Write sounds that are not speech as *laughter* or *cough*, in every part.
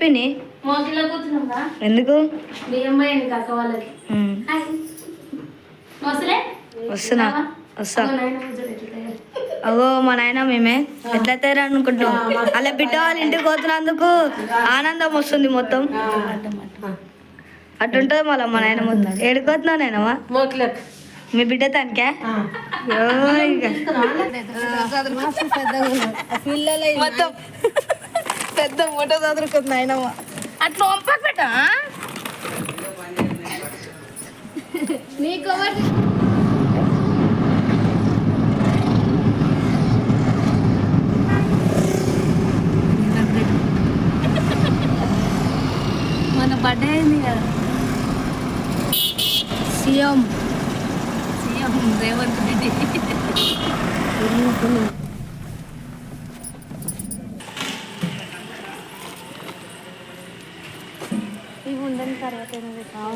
పిన్ని మోకిలో కూర్చున్నాం ఎందుకు బియ్యం పోయింది కాక వాళ్ళకి ఉమ్, హాయ్ మోసలే వస్తున్నా వస్తా అగో మా నాయన మేమే ఎట్లా తయారు అనుకుంటాం అలా బిడ్డ వాళ్ళ ఇంటికి పోతున్నందుకు ఆనందం వస్తుంది మొత్తం అటుంటది మళ్ళీ మా నాయన మొత్తం ఏడుకోతున్నావు నాయనమ్మా మోకిలకు మీ బిడ్డ తనకే మొత్తం పెద్ద మూట చదువుకుంది నాయనమ్మ. అట్లా వంపకు పెట్టా నీకు ఒకటి మన బర్త్డే అయింది కదా. CM. CM Revanth Reddy.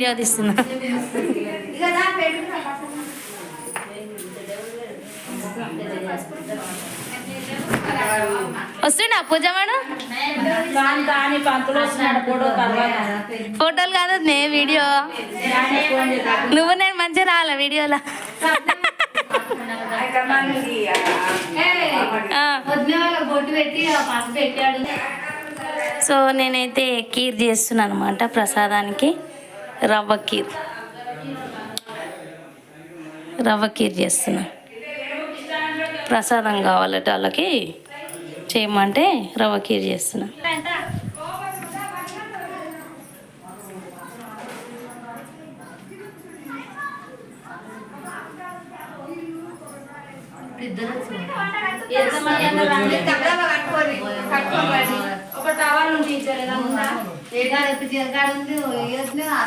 Video తీస్తున్నా పూజమాడు ఫోటో తర్వాత ఫోటోలు కాదు నే వీడియో. నువ్వు నేను మంచిగా రావాలా వీడియోలో. సో నేనైతే కీర్ చేస్తున్నాను అనమాట ప్రసాదానికి. రవ్వ కీర్. రవ్వ కీర్ చేస్తున్నా. ప్రసాదం కావాలట వాళ్ళకి చేయమంటే రవ్వ కీర్ చేస్తున్నా ఒక టవల్ ఉంటే ఇచ్చారు ఏదైనా ఉందా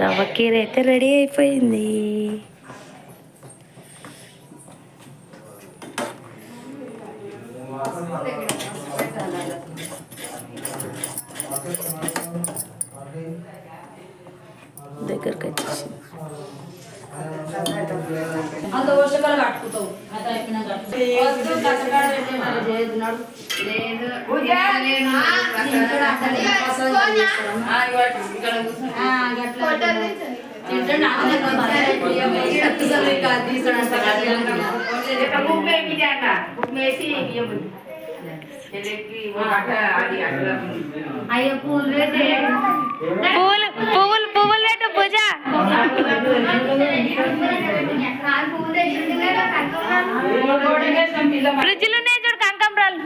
రవ్వ కీర్ అయితే రెడీ అయిపోయింది. దగ్గరకు వచ్చేసి. అంత వర్షకాలు కట్టుకుంటావు అది అయిపోయినా కట్టుకుంటావు కష్టకాడ పెట్టి మరి చేయదు నడు. ఆ, ఇవాటి ఇక్కడ కూర్చో. ఆ, గట్ల. తింటాడు, ఆమె మరి బియ్యం వేసి అట్టుసలు ఇక తీస్తాడంట, గట్ల అంటాడు. అయ్యో పూలు పెట్టే పువ్వులు పువ్వులు పువ్వులు పెట్టు పూజ పూలు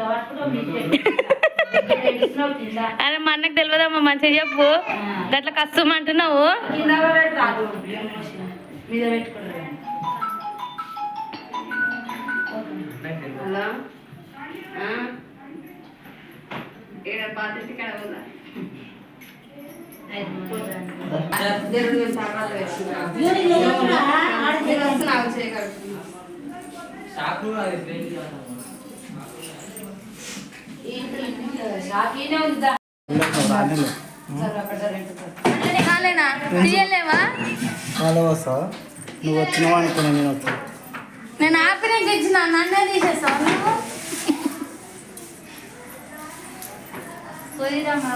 *laughs* అరే మా అన్నకు తెలియదమ్మా మంచిగా చెప్పు. గట్ల కష్టం అంటున్నావు హలో? ఇక్కడ ఉందా దేవుడి తర్వాత వస్తావా నువ్వు వచ్చినావా అనుకున్నా నేను వచ్చా నేను ఆపినాక ఇచ్చిన నన్నే తీసేస్తావు నువ్వు పోయిరా మా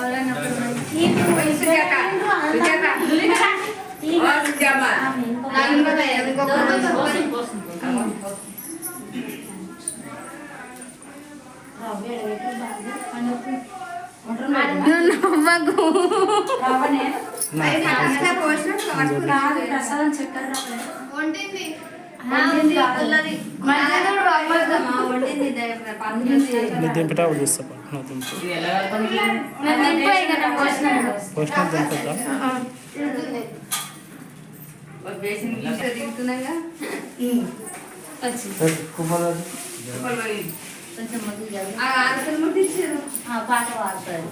నవ్వకు ప్రసాదం చక్కెర వండింది దింపేటప్పుడు చూస్తా దింపు నేను దింపాయి కదా పోసినాను ఫస్ట్ టైం దింపుతా దిగుతున్నాగా కుమార్ ఆ ఆడపిల్ల ముట్టించారు పాట పాడతారు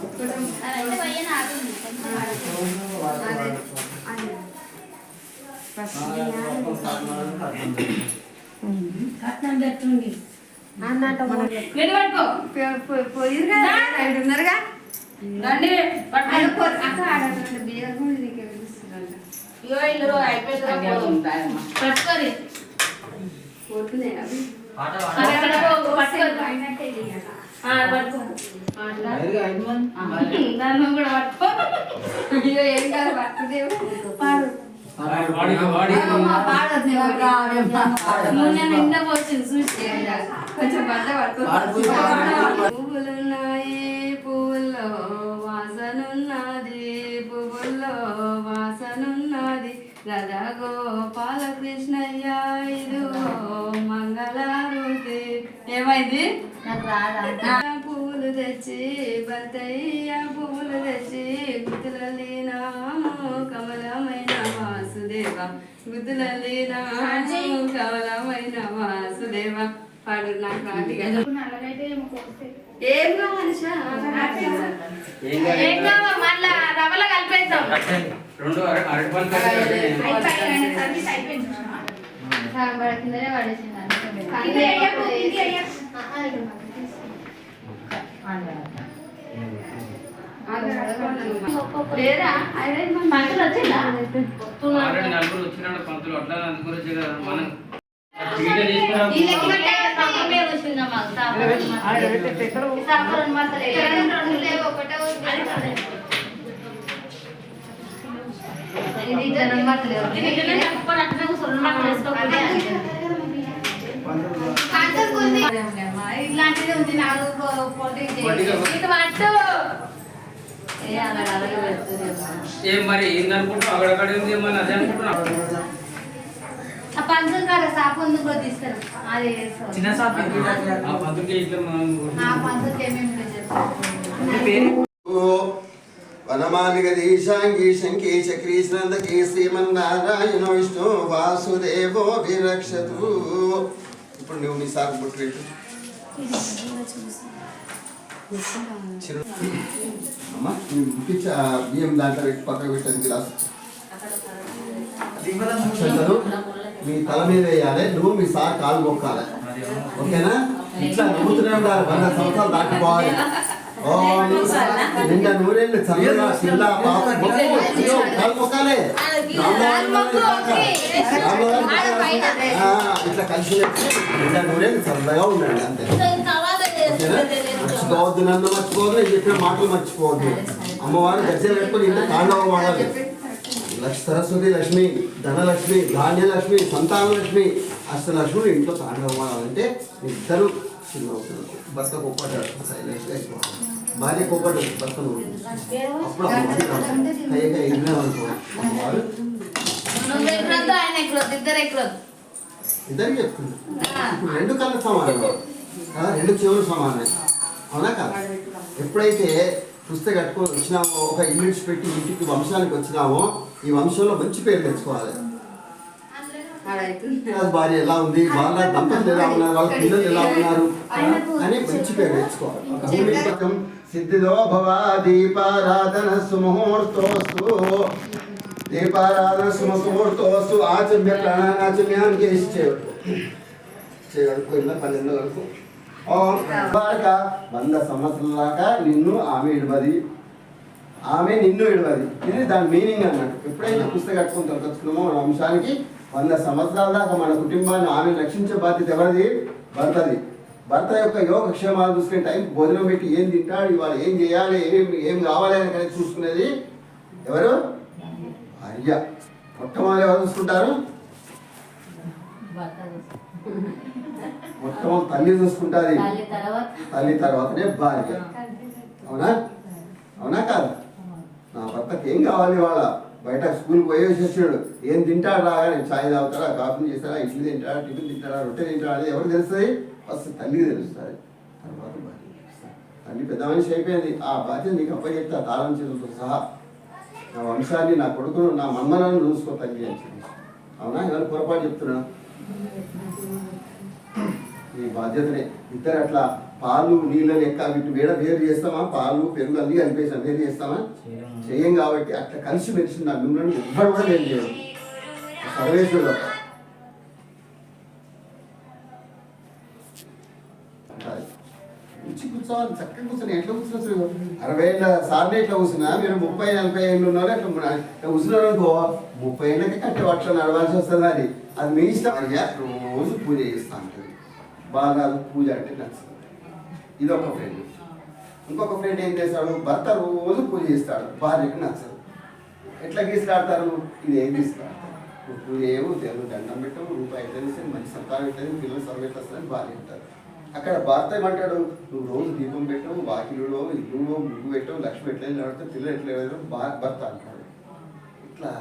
ఉన్నారుగా రండి. అక్క బియ్యం కూడా నీకే పిలుస్తున్నాడు పట్టుకోరి. పోతున్నాయి అవి దాన్ని కూడా పట్టుకో. అయ్యో ఏం కాదు పట్టుదేవు పాడు. నూనె నిండా పోసింది చూసి కొంచెం బండ పడుతుంది పువ్వులున్నాయి పువ్వుల్లో వాసనున్నది పువ్వుల్లో వాసనున్నది. రాధా గోపాల కృష్ణయ్య ఇది మంగళారుతి ఏమైంది? నాకు రాదా పువ్వులు తెచ్చి బంతయ్య పువ్వులు తెచ్చి గుతులలి నాము కమలమైన వాసుదేవ. గుతులలి నాము కమలమైన వాసుదేవ. పాడు నాకు ఏం కావాలి షా? ఏం కావాలి? మళ్ళా రవ్వలో కలిపేద్దాం. రెండు అర- అరటిపళ్ళు కలిపి సర్వీస్ అయిపోయింది కిందనే పడేసింది? మన పంటలు వచ్చిందా? నలుగురు వచ్చినాడు పంతులు అట్లా నలుగురు వచ్చే కదా మనం. ఇది జనం మాత్రం ఇది కలుపుకొని అట్లనే కూర్చొని మాత్రం ఇట్లాంటిది ఉంది నాలుగు ఏ మరి అక్కడక్కడ ఉంది ఏమని అదే అనుకుంటున్నావు? ఆ పంచం కాడ సాపు ఉంది కూడా తీసుకురా అది చిన్న షాప్ ఆ పంతులకి ఇట్లా మనం ఆ పంచకి ఏమేమి చేస్తాం వనమాలిగదీశాంగీ శంకీ చక్రీ స్నందకీ శ్రీమన్నారాయణ విష్ణు వాసుదేవో విరక్షతు. ఇప్పుడు నువ్వు మీ సార్ బొట్టు పెట్టు అమ్మా నువ్వు ముట్టించి ఆ బియ్యం దాంట్లో పెట్టి పక్కకు పెట్టాను గ్లాస్. మీ తల మీద వేయాలి నువ్వు మీ సార్ కాలు మొక్కాలి. ఓకేనా? ఇట్లా నమ్ముతూనే ఉండాలి వంద సంవత్సరాలు దాటిపోవాలి. నిండా నూరేళ్ళు చల్లగా పిల్ల పాప మొక్కు. ఇట్లా కలిసి నిండా నూరేళ్ళు చల్లగా ఉండండి అంతే మర్చిపోవద్దు నన్ను మర్చిపోవద్దు నేను చెప్పిన మాటలు మర్చిపోవద్దు అమ్మవారు దర్శనం పెట్టుకుని ఇంత తాండవం వాడాలి లక్ష సరస్వతి లక్ష్మి ధనలక్ష్మి ధాన్యలక్ష్మి సంతానలక్ష్మి అష్టలక్ష్మి ఇంట్లో తాండవం వాడాలంటే ఇద్దరు చిన్న అవుతున్నారు భర్త కోపడ్డాడు సైలెంట్గా అయిపోవాలి భార్య కోపడ్డాడు భర్తను. అప్పుడు అనుకో. ఇద్దరికి చెప్తుంది. ఇప్పుడు రెండు కళ్ళ సమానం. కదా రెండు చెవులు సమానం అవునా కదా? ఎప్పుడైతే పుస్తకం కట్టుకొని వచ్చినామో ఒక ఇడిచి పెట్టి ఇంటికి వంశానికి వచ్చినామో ఈ వంశంలో మంచి పేరు తెచ్చుకోవాలి. భార్య ఎలా ఉంది? వాళ్ళ దంపతులు ఎలా ఉన్నారు? వాళ్ళ పిల్లలు ఎలా ఉన్నారు? అని మంచి పేరు తెచ్చుకోవాలి. సిద్ధిదో భవ దీపారాధన సుముహూర్తోస్తు దీపారాధన సుమసుమూర్తోస్తు ఆచమ్య ప్రాణానాచమ్యానికి వేసి చేయడు చేయడుకు పన్నెండు వరకు. ఓం. వంద సంవత్సరాల దాకా నిన్ను ఆమె ఇడవది. ఆమె నిన్ను ఇడవది. ఇది దాని మీనింగ్ అన్నట్టు. ఎప్పుడైతే పుస్తకం కట్టుకుని తొలకొచ్చుకున్నామో మన వంశానికి వంద సంవత్సరాల దాకా మన కుటుంబాన్ని ఆమె రక్షించే బాధ్యత ఎవరిది? భర్తది. భర్త యొక్క యోగక్షేమాలు చూసుకునే టైం భోజనం పెట్టి ఏం తింటాడు ఇవాళ ఏం చేయాలి ఏం ఏం కావాలి అని కానీ చూసుకునేది ఎవరు? భార్య. మొట్టమొదటి ఎవరు చూసుకుంటారు? మొట్టమొదటి తల్లి చూసుకుంటారు తల్లి తర్వాత? తల్లి తర్వాతనే భార్య. అవునా? అవునా కాదు? నా భర్తకి ఏం కావాలి వాళ్ళ బయట స్కూల్కి పోయేసి వచ్చాడు. ఏం తింటాడు రాగానే చాయ్ తాగుతాడా కాఫీ చేస్తారా? ఇడ్లీ తింటాడా టిఫిన్ తింటాడా రొట్టె తింటాడా అది ఎవరు తెలుస్తుంది? ఫస్ట్ తల్లికి తెలుస్తుంది. తర్వాత భార్య తల్లి పెద్ద మనిషి అయిపోయింది. ఆ బాధ్యత నీకు అప్పచెప్తా తాళం చేతులతో సహా. నా వంశాన్ని నా కొడుకును నా మమ్మలను చూసుకో తల్లి అని చెప్పి అవునా? ఎవరు పొరపాటు చెప్తున్నా ఈ బాధ్యతనే. ఇద్దరు అట్లా పాలు నీళ్ళ లెక్క వీటి వేడ వేరు చేస్తామా? పాలు పెరుగు అన్ని కలిపేసాం వేరు చేస్తామా? చేయం. కాబట్టి అట్లా కలిసి మెలిసి నా మిమ్మల్ని ఎవ్వరు కూడా నేను చేయను సర్వేశ్వరుడు. మంచి కూర్చోవాలి చక్కగా కూర్చొని ఎట్లా కూర్చున్నారు అరవై ఏళ్ళ సార్లు ఎట్లా కూర్చున్నా? మీరు ముప్పై నలభై ఏళ్ళు ఉన్నారు అట్లా ఇట్లా కూర్చున్నారు అనుకో ముప్పై ఏళ్ళకి కట్టే అట్లా నడవాల్సి వస్తుంది అది. అది మీ ఇష్టం రోజు పూజ చేస్తా ఉంటుంది బాగా పూజ అంటే నచ్చుతుంది. ఇది ఒక ఫ్రెండ్ ఇంకొక ఫ్రెండ్ ఏం చేస్తాడు? భర్త రోజు పూజ చేస్తాడు. భార్యకి నచ్చదు. ఎట్లా గీసులాడతారు? ఇది ఏం గీసులాడతారు. నువ్వు పూజ ఏమో దేవుడు దండం పెట్టవు రూపాయి తెలిసి మంచి సంతానం అవుతుంది పిల్లలు సర్వేట్ వస్తారని భార్య అంటారు. అక్కడ భర్త ఏమంటాడు? నువ్వు రోజు దీపం పెట్టవు వాకిలుడో ఇల్లుడో ముగ్గు పెట్టవు లక్ష్మి ఎట్లా నడితే పిల్లలు ఎట్లా వెళ్ళారు భా- భర్త అంటాడు. ఇట్లా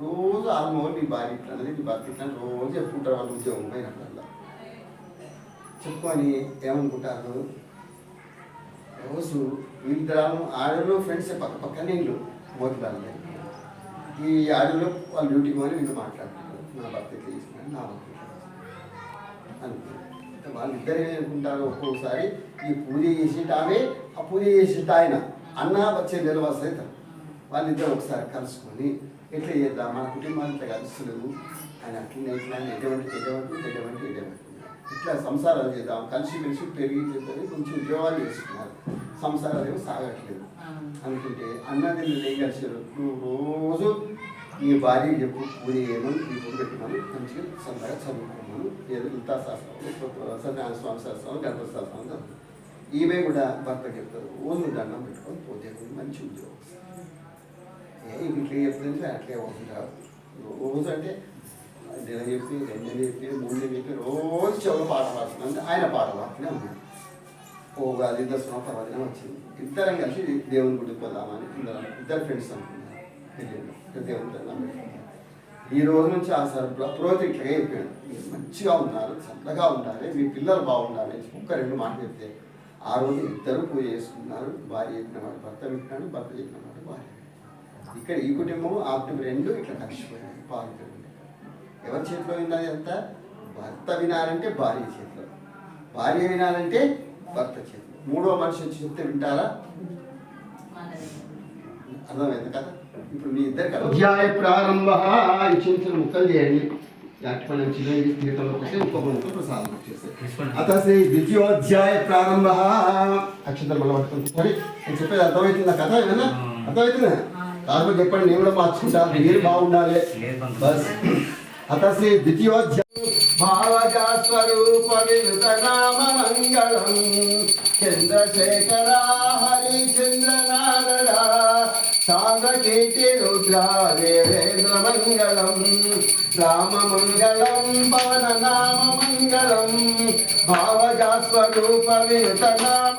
రోజు ఆల్మో నీ భార్య ఇట్లా అనేది నీ భర్త ఇట్లా రోజు చెప్పుకుంటారు వాళ్ళు ఉద్యోగం పోయినప్పుడల్లా చెప్పుకొని ఏమనుకుంటారు? రోజు వీళ్ళిద్దరు ఆడలో ఫ్రెండ్స్ పక్క పక్కనే ఇల్లు మోతులాలి ఈ ఆడలో వాళ్ళు డ్యూటీ పోయి వీళ్ళు మాట్లాడుతున్నారు నా భర్త ఇట్లా చేసినాడు నా భర్త ఇట్లా అనుకుంటారు వాళ్ళిద్దరు ఏమనుకుంటారు ఒక్కొక్కసారి ఈ పూజ చేసేట ఆమె ఆ పూజ చేసేట ఆయన. అన్న వచ్చే నెల వస్తాయి వాళ్ళిద్దరు ఒకసారి కలుసుకొని ఎట్లా చేద్దాం? మన కుటుంబాలు ఇట్లా కలుస్తలేదు. ఆయన అట్లనే ఇట్లా ఎటువంటి ఎటువంటి ఎటువంటి ఎటువంటి ఇట్లా సంసారాలు చేద్దాం కలిసి మెలిసి పెరిగి కొంచెం ఉద్యోగాలు చేస్తున్నారు. సంసారాలు ఏమో సాగట్లేదు. అనుకుంటే అన్నది ఏం కలిసారు నువ్వు రోజు నీ భార్య చెప్పు పూజ చేయమని ఇప్పుడు పెట్టమని మంచిగా సరదాగా చదువుకోమను ఏదో లలితా శాస్త్రం సత్యనారాయణ స్వామి శాస్త్రం గణపతి శాస్త్రం చదువు ఈమె కూడా భర్త చెప్తారు రోజు దండం పెట్టుకొని చేయమని మంచి ఉద్యోగం. ఏ ఇట్లా చెప్తుంటే అట్లే ఉంటారు రోజు అంటే నెల చెప్పి రెండు నెలలు చెప్పి మూడు నెలలు చెప్పి రోజు చెవులు పాట పాడుతున్నాను ఆయన పాట పాడుతూనే ఉన్నాడు ఓ ఉగాది దర్శనం పర్వదినం వచ్చింది ఇద్దరం కలిసి దేవుని గుడికి పోదామని ఇద్దరు ఇద్దరు ఫ్రెండ్స్ అనుకున్నారు దేవుని దండం ఈ రోజు నుంచి ఆ సార్ పురోహితుడు ఇట్లాగే చెప్పాడు మీరు మంచిగా ఉన్నారు చల్లగా ఉండాలి మీ పిల్లలు బాగుండాలి ఒక్క రెండు మాట చెప్తే ఆ రోజు ఇద్దరు పూజ చేసుకున్నారు భార్య చెప్పిన మాట భర్త పెట్టినాడు భర్త చెప్పిన మాట భార్య ఇక్కడ ఈ కుటుంబం ఆ కుటుంబం రెండు ఇట్లా కలిసిపోయాడు పాల్గొంది ఎవరి చేతిలో ఉన్నది అంతా? భర్త వినాలంటే భార్య చేతిలో. భార్య వినాలంటే భర్త చేతిలో. మూడో మనిషి వచ్చి చెప్తే వింటారా? అర్థమైంది కదా? ఇప్పుడు మీ ఇద్దరికి అధ్యాయ ప్రారంభ చిన్న ముక్కలు చేయండి. యాక్టిపల్ చిన్న జీవితంలో వస్తే ఇంకొక ముక్కలు ప్రసాదం వచ్చేస్తాయి అత శ్రీ ద్వితీయోధ్యాయ ప్రారంభ. మళ్ళీ పట్టుకొని సరే నేను చెప్పేది అర్థమవుతుందా కథ ఏమన్నా అర్థమవుతుందా కాకపోతే చెప్పండి నేను కూడా మార్చుకుంటా. మీరు బాగుండాలి. బస్. అత శ్రీ ద్వితీయోధ్యాయ భావజా స్వరూప వినుత నామ మంగళం చంద్రశేఖర హరిచంద్ర నారద సాంద్రకీర్తి రుద్రా దేవేంద్ర మంగళం రామ మంగళం పవన నామ మంగళం భావజా స్వరూప వినుత నామ